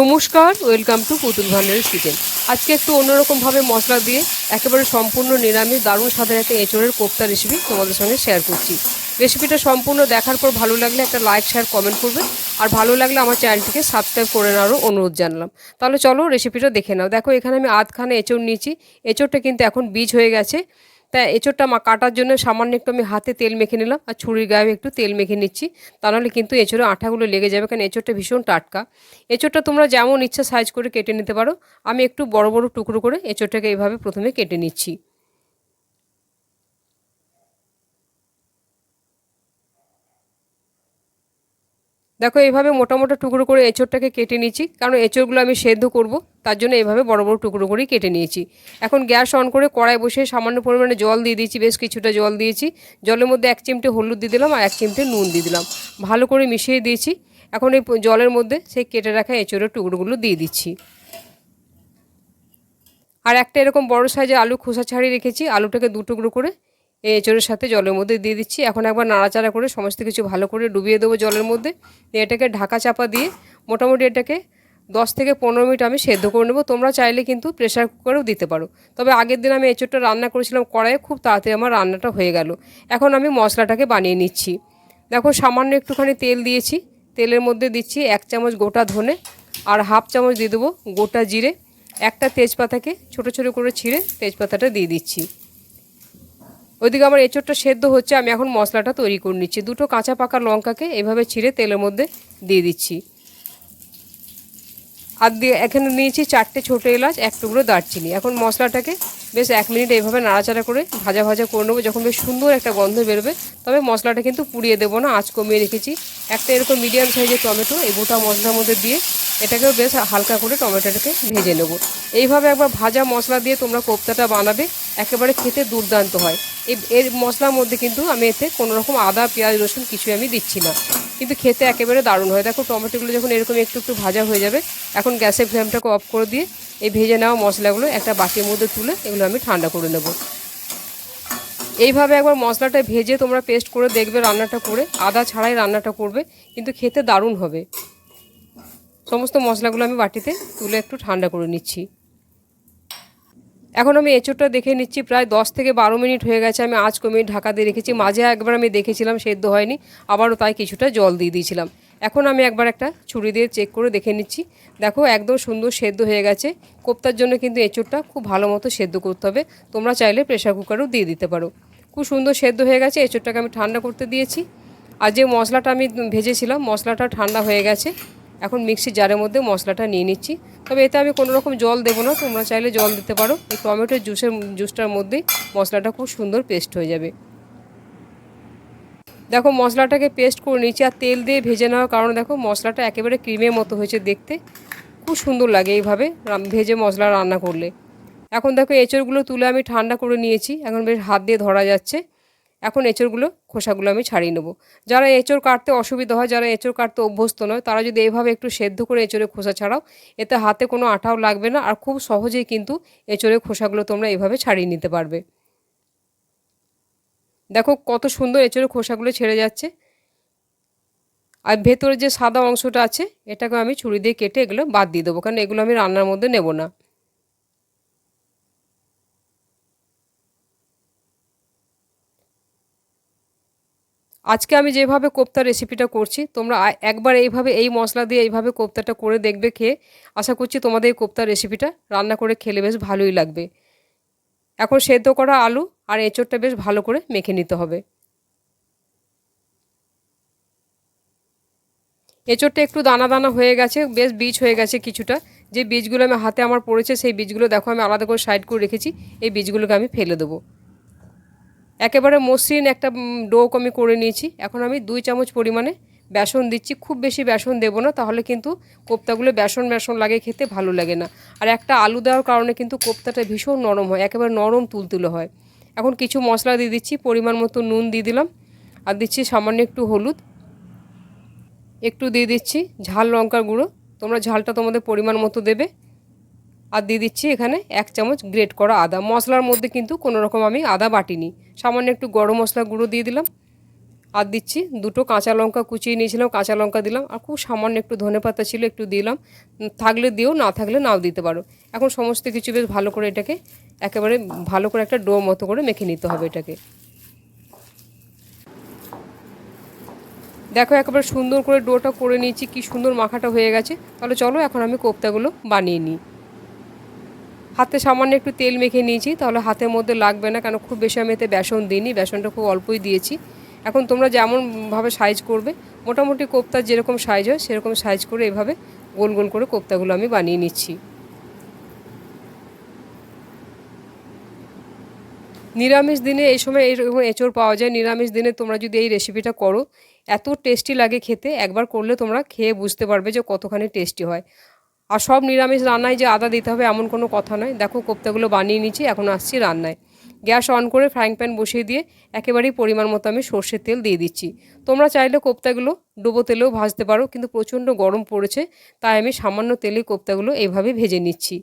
নমস্কার welcome to পুতুল ভান্ডারের কিচেন আজকে একটু অন্যরকমভাবে মশলা দিয়ে একেবারে সম্পূর্ণ নিরামিষ, দারুণ স্বাদের একটা এঁচড়ের কোপ্তা রেসিপি তোমাদের সঙ্গে শেয়ার করছি। রেসিপিটা সম্পূর্ণ দেখার পর ভালো লাগলে একটা লাইক শেয়ার কমেন্ট করবে। আর ভালো লাগলে আমার চ্যানেলটিকে সাবস্ক্রাইব করে নেওয়ারও অনুরোধ জানলাম। তাহলে চলো রেসিপিটা দেখে নাও। দেখো, এখানে আমি আধখানে এঁচড় নিয়েছি। এঁচড়টা কিন্তু এখন বীজ হয়ে গেছে। তাই এঁচোড়টা মা কাটার জন্য সামান্য একটু আমি হাতে তেল মেখে নিলাম আর ছুরির গায়ে একটু তেল মেখে নিচ্ছি। তা নাহলে কিন্তু এঁচোড়ে আঠাগুলো লেগে যাবে কারণ এঁচোড়টা ভীষণ টাটকা। এঁচোড়টা তোমরা যেমন ইচ্ছা সাইজ করে কেটে নিতে পারো। আমি একটু বড় বড় টুকরো করে এঁচোড়টাকে এভাবে প্রথমে কেটে নিচ্ছি। দেখো, এইভাবে মোটা মোটা টুকরো করে এঁচোড়টাকে কেটে নিচ্ছি কারণ এঁচোড়গুলো আমি সেদ্ধ করব, তার জন্য এইভাবে বড় বড় টুকরো করেই কেটে নিয়েছি। এখন গ্যাস অন করে কড়াই বসে সামান্য পরিমাণে জল দিয়ে দিয়েছি, বেশ কিছুটা জল দিয়েছি। জলের মধ্যে এক চিমটে হলুদ দিয়ে দিলাম আর এক চিমটে নুন দিয়ে দিলাম। ভালো করে মিশিয়ে দিয়েছি। এখন এই জলের মধ্যে সেই কেটে রাখা এঁচোড়ের টুকরোগুলো দিয়ে দিচ্ছি। আর একটা এরকম বড় সাইজে আলু খোসা ছাড়িয়ে রেখেছি। আলুটাকে দু টুকরো করে এঁচড়ের সাথে জলের মধ্যে দিয়ে দিচ্ছি। এখন একবার নাড়াচাড়া করে সমস্ত কিছু ভালো করে ডুবিয়ে দেবো জলের মধ্যে। এটাকে ঢাকা চাপা দিয়ে মোটামুটি এটাকে দশ থেকে পনেরো মিনিট আমি সেদ্ধ করে নেব। তোমরা চাইলে কিন্তু প্রেশার কুকারেও দিতে পারো। তবে আগের দিন আমি এঁচড়টা রান্না করেছিলাম কড়াইয়ে, খুব তাড়াতাড়ি আমার রান্নাটা হয়ে গেল। এখন আমি মশলাটাকে বানিয়ে নিচ্ছি। দেখো সামান্য একটুখানি তেল দিয়েছি। তেলের মধ্যে দিচ্ছি এক চামচ গোটা ধনে আর হাফ চামচ দিয়ে দেবো গোটা জিরে। একটা তেজপাতাকে ছোট ছোট করে ছিঁড়ে তেজপাতাটা দিয়ে দিচ্ছি। ওইদিকে আমার এঁচোড়টা সেদ্ধ হচ্ছে, আমি এখন মশলাটা তৈরি করে নিচ্ছি। দুটো কাঁচা পাকা লঙ্কাকে এভাবে ছিঁড়ে তেলের মধ্যে দিয়ে দিচ্ছি। আর দিয়ে এখানে নিয়েছি চারটে ছোটো এলাচ, এক টুকরো দারচিনি। এখন মশলাটাকে বেশ এক মিনিট এইভাবে নাড়াচাড়া করে ভাজা ভাজা করে নেব। যখন বেশ সুন্দর একটা গন্ধ বেরোবে, তবে মশলাটা কিন্তু পুড়িয়ে দেবো না, আঁচ কমিয়ে রেখেছি। একটা এরকম মিডিয়াম সাইজের টমেটো এই গোটা মশলার মধ্যে দিয়ে এটাকেও বেশ হালকা করে টমেটোটাকে ভেজে নেব। এইভাবে একবার ভাজা মশলা দিয়ে তোমরা কোপ্তাটা বানাবে, একেবারে খেতে দুর্দান্ত হয়। এর মশলার মধ্যে কিন্তু আমি এতে কোনো রকম আদা, পেঁয়াজ, রসুন কিছুই আমি দিচ্ছি না। কিন্তু খেতে একেবারে দারুণ হয়। দেখো, টমেটোগুলো যখন এরকম একটু একটু ভাজা হয়ে যাবে, এখন গ্যাসের ফ্লেমটাকে অফ করে দিয়ে এই ভেজে নেওয়া মশলাগুলো একটা বাটির মধ্যে তুলে এগুলো আমি ঠান্ডা করে নেব। এইভাবে একবার মশলাটা ভেজে তোমরা পেস্ট করে দেখবে রান্নাটা করে। আদা ছাড়াই রান্নাটা করবে, কিন্তু খেতে দারুণ হবে। সমস্ত মশলাগুলো আমি বাটিতে তুলে একটু ঠান্ডা করে নিচ্ছি। এখন আমি এঁচোড়টা দেখে নিচ্ছি, প্রায় দশ থেকে বারো মিনিট হয়ে গেছে, আমি আজ কমিয়ে ঢাকা দিয়ে রেখেছি। মাঝে একবার আমি দেখেছিলাম, সেদ্ধ হয়নি, আবারও তাই কিছুটা জল দিয়ে দিয়েছিলাম। এখন আমি একবার একটা ছুরি দিয়ে চেক করে দেখে নিচ্ছি। দেখো, একদম সুন্দর সেদ্ধ হয়ে গেছে। কোপ্তার জন্য কিন্তু এঁচোড়টা খুব ভালো মতো সেদ্ধ করতে হবে। তোমরা চাইলে প্রেশার কুকারও দিয়ে দিতে পারো। খুব সুন্দর সেদ্ধ হয়ে গেছে, এঁচোড়টাকে আমি ঠান্ডা করতে দিয়েছি। আর যে মশলাটা আমি ভেজেছিলাম, মশলাটা ঠান্ডা হয়ে গেছে। এখন মিক্সির জারের মধ্যে মশলাটা নিয়ে নিচ্ছি। তবে এতে আমি কোনো রকম জল দেবো না, তোমরা চাইলে জল দিতে পারো। এই টমেটোর জুসের, জুসটার মধ্যেই মশলাটা খুব সুন্দর পেস্ট হয়ে যাবে। দেখো, মশলাটাকে পেস্ট করে নিচ্ছি আর তেল দিয়ে ভেজে নেওয়ার কারণে দেখো, মশলাটা একেবারে ক্রিমের মতো হয়েছে দেখতে। খুব সুন্দর লাগে এইভাবে ভেজে মশলা রান্না করলে। এখন দেখো, এঁচড়গুলো তুলে আমি ঠান্ডা করে নিয়েছি। এখন বেশ হাত দিয়ে ধরা যাচ্ছে। এখন এঁচড়গুলো, খোসাগুলো আমি ছাড়িয়ে নেব। যারা এঁচড় কাটতে অসুবিধা হয়, যারা এঁচড় কাটতে অভ্যস্ত নয়, তারা যদি এইভাবে একটু সেদ্ধ করে এঁচড়ে খোসা ছাড়াও, এতে হাতে কোনো আঠাও লাগবে না আর খুব সহজেই কিন্তু এঁচড়ের খোসাগুলো তোমরা এভাবে ছাড়িয়ে নিতে পারবে। দেখো কত সুন্দর এঁচড়ের খোসাগুলো ছেড়ে যাচ্ছে। আর ভেতরে যে সাদা অংশটা আছে, এটাকে আমি ছুরি দিয়ে কেটে এগুলো বাদ দিয়ে দেবো, কারণ এগুলো আমি রান্নার মধ্যে নেব না। আজকে আমি যেভাবে কোপ্তা রেসিপিটা করছি, তোমরা একবার এইভাবে, এই মশলা দিয়ে এইভাবে কোপ্তাটা করে দেখবে খেয়ে আশা করছি তোমাদের এই কোপ্তার রেসিপিটা রান্না করে খেলে বেশ ভালোই লাগবে। এখন সেদ্ধ করা আলু আর এঁচড়টা বেশ ভালো করে মেখে নিতে হবে। এঁচড়টা একটু দানা দানা হয়ে গেছে, বেশ বীজ হয়ে গেছে কিছুটা। যে বীজগুলো আমি হাতে আমার পড়েছে, সেই বীজগুলো দেখো আমি আলাদা করে সাইড করে রেখেছি, এই বীজগুলোকে আমি ফেলে দেবো। একেবারে মসৃণ একটা ডোক আমি করে নিয়েছি। এখন আমি দুই চামচ পরিমাণে বেসন দিচ্ছি। খুব বেশি বেসন দেবো না, তাহলে কিন্তু কোপ্তাগুলো বেসন বেসন লাগে, খেতে ভালো লাগে না। আর একটা আলু দেওয়ার কারণে কিন্তু কোপ্তাটা ভীষণ নরম হয়, একেবারে নরম তুলতুলে হয়। এখন কিছু মশলা দিয়ে দিচ্ছি, পরিমাণ মতো নুন দিয়ে দিলাম। আর দিচ্ছি সামান্য একটু হলুদ। একটু দিয়ে দিচ্ছি ঝাল লঙ্কার গুঁড়ো। তোমরা ঝালটা তোমাদের পরিমাণ মতো দেবে। আর দিয়ে দিচ্ছি এখানে এক চামচ গ্রেট করা আদা। মশলার মধ্যে কিন্তু কোনো রকম আমি আদা বাটিনি। সামান্য একটু গরম মশলা গুঁড়ো দিয়ে দিলাম। আর দিচ্ছি দুটো কাঁচা লঙ্কা কুচিয়ে নিয়েছিলাম, কাঁচা লঙ্কা দিলাম আর খুব সামান্য একটু ধনে পাতা ছিল একটু দিলাম। থাকলে দিও, না থাকলে নাও দিতে পারো। এখন সমস্ত কিছু বেশ ভালো করে এটাকে একেবারে ভালো করে একটা ডো মতো করে মেখে নিতে হবে এটাকে। দেখো একেবারে সুন্দর করে ডোটা করে নিয়েছি, কি সুন্দর মাখাটা হয়ে গেছে। তাহলে চলো এখন আমি কোপ্তাগুলো বানিয়ে নিই। হাতে সামান্য একটু তেল মেখে নিয়েছি, তাহলে হাতের মধ্যে লাগবে না, কেন খুব বেশি আমি এতে বেসন দিইনি, বেসনটা খুব অল্পই দিয়েছি। এখন তোমরা যেমনভাবে সাইজ করবে, মোটামুটি কোপ্তার যেরকম সাইজ হয়, সেরকম সাইজ করে এভাবে গোল গোল করে কোপ্তাগুলো আমি বানিয়ে নিচ্ছি। নিরামিষ দিনে এই সময় এইরকম এঁচড় পাওয়া যায়। নিরামিষ দিনে তোমরা যদি এই রেসিপিটা করো, এত টেস্টি লাগে খেতে, একবার করলে তোমরা খেয়ে বুঝতে পারবে যে কতখানি টেস্টি হয়। আর সব নিরামিষ রান্নায় যে আদা দিতে হবে এমন কোনো কথা নয়। দেখো কোপ্তাগুলো বানিয়ে নিচ্ছি, এখন আসছি রান্নায়। গ্যাস অন করে ফ্রাইং প্যান বসিয়ে দিয়ে একেবারেই পরিমাণ মতো আমি সর্ষের তেল দিয়ে দিচ্ছি। তোমরা চাইলে কোপ্তাগুলো ডুবো তেলেও ভাজতে পারো, কিন্তু প্রচণ্ড গরম পড়েছে, তাই আমি সামান্য তেলে কোপ্তাগুলো এইভাবে ভেজে নিচ্ছি।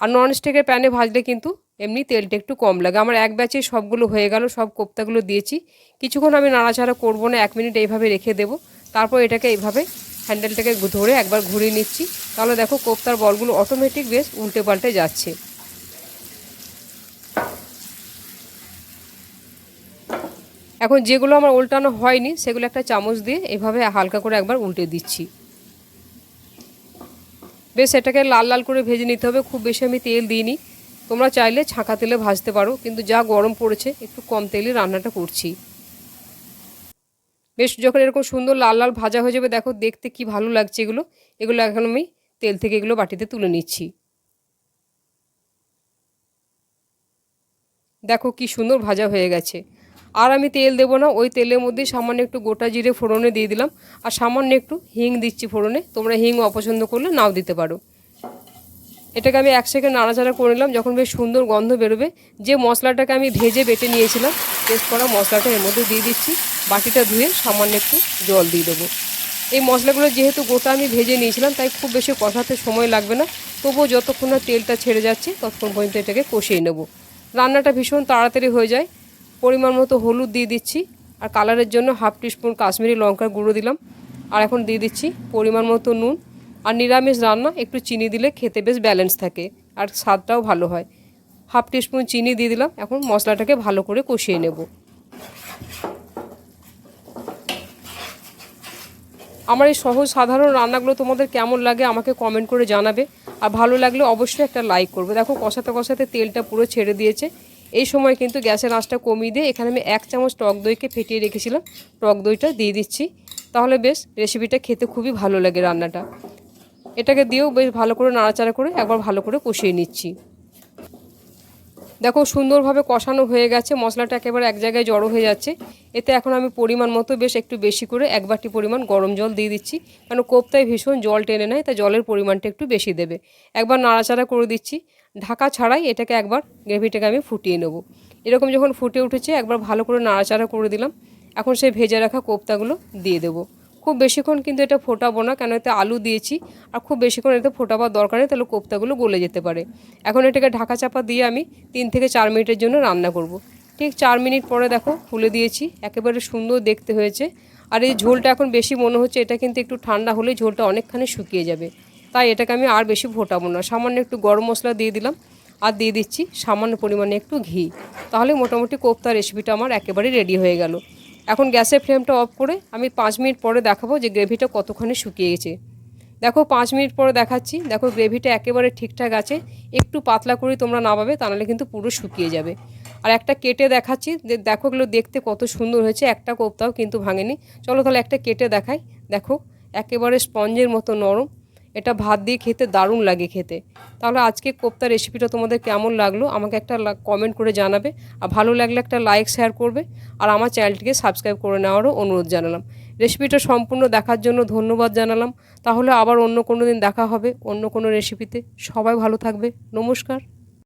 আর ননস্টিকের প্যানে ভাজলে কিন্তু এমনি তেলটা একটু কম লাগে। আমার এক ব্যাচে সবগুলো হয়ে গেল, সব কোপ্তাগুলো দিয়েছি। কিছুক্ষণ আমি নাড়াচাড়া করব না, এক মিনিট এইভাবে রেখে দেবো। তারপর এটাকে এইভাবে হ্যান্ডেলটাকে ধরে একবার ঘুরিয়ে নিচ্ছি। তাহলে দেখো কোপ্তার বলগুলো অটোমেটিক বেশ উল্টে পাল্টে যাচ্ছে। এখন যেগুলো আমার উল্টানো হয়নি, সেগুলো একটা চামচ দিয়ে এভাবে হালকা করে একবার উল্টে দিচ্ছি। বেশ, এটাকে লাল লাল করে ভেজে নিতে হবে। খুব বেশি আমি তেল দিইনি। তোমরা চাইলে ছাঁকা তেলে ভাজতে পারো, কিন্তু যা গরম পড়েছে, একটু কম তেলে রান্নাটা করছি। বেশ যখন এরকম সুন্দর লাল লাল ভাজা হয়ে যাবে, দেখো দেখতে কি ভালো লাগছে এগুলো। এগুলো এখন আমি তেল থেকে এগুলো বাটিতে তুলে নিচ্ছি। দেখো কি সুন্দর ভাজা হয়ে গেছে। আর আমি তেল দেবো না, ওই তেলের মধ্যে সামান্য একটু গোটা জিরে ফোড়নে দিয়ে দিলাম। আর সামান্য একটু হিং দিচ্ছি ফোড়নে, তোমরা হিং অপছন্দ করলে নাও দিতে পারো। এটাকে আমি এক সেকেন্ড নাড়াচাড়া করে নিলাম, যখন বেশ সুন্দর গন্ধ বেরোবে। যে মশলাটাকে আমি ভেজে বেটে নিয়েছিলাম টেস্ট করা মশলাটা এর মধ্যে দিয়ে দিচ্ছি। বাটিটা ধুয়ে সামান্য একটু জল দিয়ে দেবো। এই মশলাগুলো যেহেতু গোটা আমি ভেজে নিয়েছিলাম, তাই খুব বেশি কষাতে সময় লাগবে না। তবুও যতক্ষণ না তেলটা ছেড়ে যাচ্ছে, ততক্ষণ পর্যন্ত এটাকে কষিয়ে নেব। রান্নাটা ভীষণ তাড়াতাড়ি হয়ে যায়। পরিমাণ মতো হলুদ দিয়ে দিচ্ছি, আর কালারের জন্য হাফ টিস্পুন কাশ্মীরি লঙ্কার গুঁড়ো দিলাম। আর এখন দিয়ে দিচ্ছি পরিমাণ মতো নুন। আর নিরামিষ রান্না, একটু চিনি দিলে খেতে বেশ ব্যালেন্স থাকে, আর স্বাদটাও ভালো হয়। হাফ টিস্পুন চিনি দিয়ে দিলাম, এখন মশলাটাকে ভালো করে কষিয়ে নেব। আমার এই সহজ সাধারণ রান্নাগুলো তোমাদের কেমন লাগে আমাকে কমেন্ট করে জানাবে। আর ভালো লাগলে অবশ্যই একটা লাইক করবে। দেখো কষাতে কষাতে তেলটা পুরো ছেড়ে দিয়েছে। এই সময় কিন্তু গ্যাসের আঁচটা কমিয়ে দিয়ে এখানে আমি এক চামচ টক দইকে ফেটিয়ে রেখেছিলাম। টক দইটা দিয়ে দিচ্ছি। তাহলে বেশ রেসিপিটা খেতে খুবই ভালো লাগে রান্নাটা। এটাকে দিয়েও বেশ ভালো করে নাড়াচাড়া করে একবার ভালো করে কষিয়ে নিচ্ছি। দেখো সুন্দরভাবে কষানো হয়ে গেছে, মশলাটা একেবারে এক জায়গায় জড়ো হয়ে যাচ্ছে। এতে এখন আমি পরিমাণ মতো বেশ একটু বেশি করে এক বাটি পরিমাণ গরম জল দিয়ে দিচ্ছি। কারণ কোপ্তায় ভীষণ জল টেনে নেয়, তাই জলের পরিমাণটা একটু বেশি দেবে। একবার নাড়াচাড়া করে দিচ্ছি। ঢাকা ছাড়াই এটাকে একবার গ্রেভিটাকে আমি ফুটিয়ে নেব। এরকম যখন ফুটে উঠেছে, একবার ভালো করে নাড়াচাড়া করে দিলাম। এখন সেই ভেজে রাখা কোপ্তাগুলো দিয়ে দেবো। খুব বেশিক্ষণ কিন্তু এটা ফোটাবো না, কেন এতে আলু দিয়েছি, আর খুব বেশিক্ষণ এতে ফোটাবার দরকার নেই, তাহলে কোপ্তাগুলো গলে যেতে পারে। এখন এটাকে ঢাকা চাপা দিয়ে আমি তিন থেকে চার মিনিটের জন্য রান্না করব। ঠিক চার মিনিট পরে দেখো খুলে দিয়েছি, একেবারে সুন্দর দেখতে হয়েছে। আর এই ঝোলটা এখন বেশি মনে হচ্ছে, এটা কিন্তু একটু ঠান্ডা হলে ঝোলটা অনেকখানি শুকিয়ে যাবে। তাই এটাকে আমি আর বেশি ফোটাবো না, সামান্য একটু গরম মশলা দিয়ে দিলাম, আর দিয়ে দিচ্ছি সামান্য পরিমাণে একটু ঘি। তাহলে মোটামুটি কোপ্তা রেসিপিটা আমার একেবারে রেডি হয়ে গেল। এখন গ্যাসের ফ্লেমটা অফ করে আমি পাঁচ মিনিট পরে দেখাবো যে গ্রেভিটা কতখানি শুকিয়ে গেছে। দেখো, পাঁচ মিনিট পরে দেখাচ্ছি। দেখো, গ্রেভিটা একেবারে ঠিকঠাক আছে। একটু পাতলা করে তোমরা নামাবে তাহলে কিন্তু পুরো শুকিয়ে যাবে। আর একটা কেটে দেখাচ্ছি। দেখো এগুলো দেখতে কত সুন্দর হয়েছে। একটা কোপ্তাও কিন্তু ভাঙেনি। চলো তাহলে একটা কেটে দেখাই। দেখো, একেবারে স্পঞ্জের মতো নরম। এটা ভাত দিয়ে খেতে দারুণ লাগে খেতে। তাহলে আজকে কোপ্তা রেসিপিটা তোমাদের কেমন লাগল? আমাকে একটা কমেন্ট করে জানাবে। আর ভালো লাগলে একটা লাইক শেয়ার করবে। আর আমার চ্যানেলটিকে সাবস্ক্রাইব করে নেওয়ারও অনুরোধ জানালাম। রেসিপিটা সম্পূর্ণ দেখার জন্য ধন্যবাদ জানালাম। তাহলে আবার অন্য কোনো দিন দেখা হবে অন্য কোনো রেসিপিতে সবাই ভালো থাকবে। নমস্কার।